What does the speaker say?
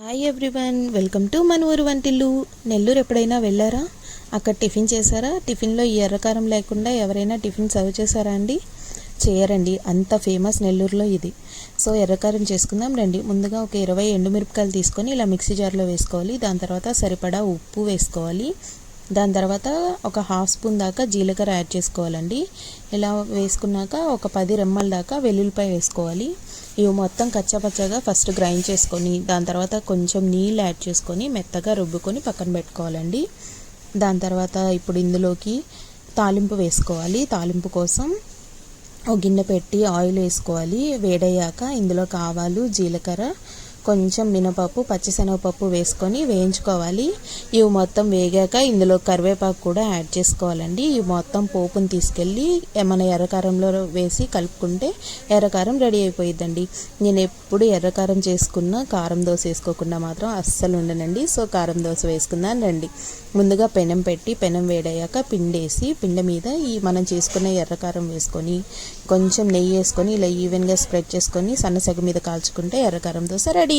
Hi everyone welcome to మన ఊరు వంటిల్లు నెల్లూరు ఎప్పుడైనా వెళ్ళారా? అక్కడ టిఫిన్ చేశారా? టిఫిన్లో ఈ ఎర్రకారం లేకుండా ఎవరైనా టిఫిన్ సర్వ్ చేశారా అండి? చేయరండి అంత ఫేమస్ నెల్లూరులో ఇది. సో ఎర్రకారం చేసుకుందాం రండి. ముందుగా ఒక ఇరవై ఎండుమిరపకాయలు తీసుకొని ఇలా మిక్సీ జార్లో వేసుకోవాలి. దాని తర్వాత సరిపడా ఉప్పు వేసుకోవాలి. దాని తర్వాత ఒక హాఫ్ స్పూన్ దాకా జీలకర్ర యాడ్ చేసుకోవాలండి. ఇలా వేసుకున్నాక ఒక పది రెమ్మల దాకా వెల్లుల్లిపాయ వేసుకోవాలి. ఇవి మొత్తం కచ్చాపచ్చగా ఫస్ట్ గ్రైండ్ చేసుకొని దాని తర్వాత కొంచెం నీళ్ళు యాడ్ చేసుకొని మెత్తగా రుబ్బుకొని పక్కన పెట్టుకోవాలండి. దాని తర్వాత ఇప్పుడు ఇందులోకి తాలింపు వేసుకోవాలి. తాలింపు కోసం ఒక గిన్నె పెట్టి ఆయిల్ వేసుకోవాలి. వేడయ్యాక ఇందులో ఆవాలు జీలకర్ర కొంచెం మినపప్పు పచ్చిశనగపప్పు వేసుకొని వేయించుకోవాలి. ఇవి మొత్తం వేగాక ఇందులో కరివేపాకు కూడా యాడ్ చేసుకోవాలండి. ఇవి మొత్తం పోపుని తీసుకెళ్ళి మన ఎర్రకారంలో వేసి కలుపుకుంటే ఎర్రకారం రెడీ అయిపోయిద్దండి. నేను ఎప్పుడు ఎర్రకారం చేసుకున్న కారం దోశ వేసుకోకుండా మాత్రం అస్సలు ఉండనండి. సో కారం దోశ వేసుకుందాం రండి. ముందుగా పెనం పెట్టి పెనం వేడయ్యాక పిండేసి పిండ మీద ఈ మనం చేసుకున్న ఎర్రకారం వేసుకొని కొంచెం నెయ్యి వేసుకొని ఇలా ఈవెన్గా స్ప్రెడ్ చేసుకొని సన్నసగ మీద కాల్చుకుంటే ఎర్రకారం దోశ రెడీ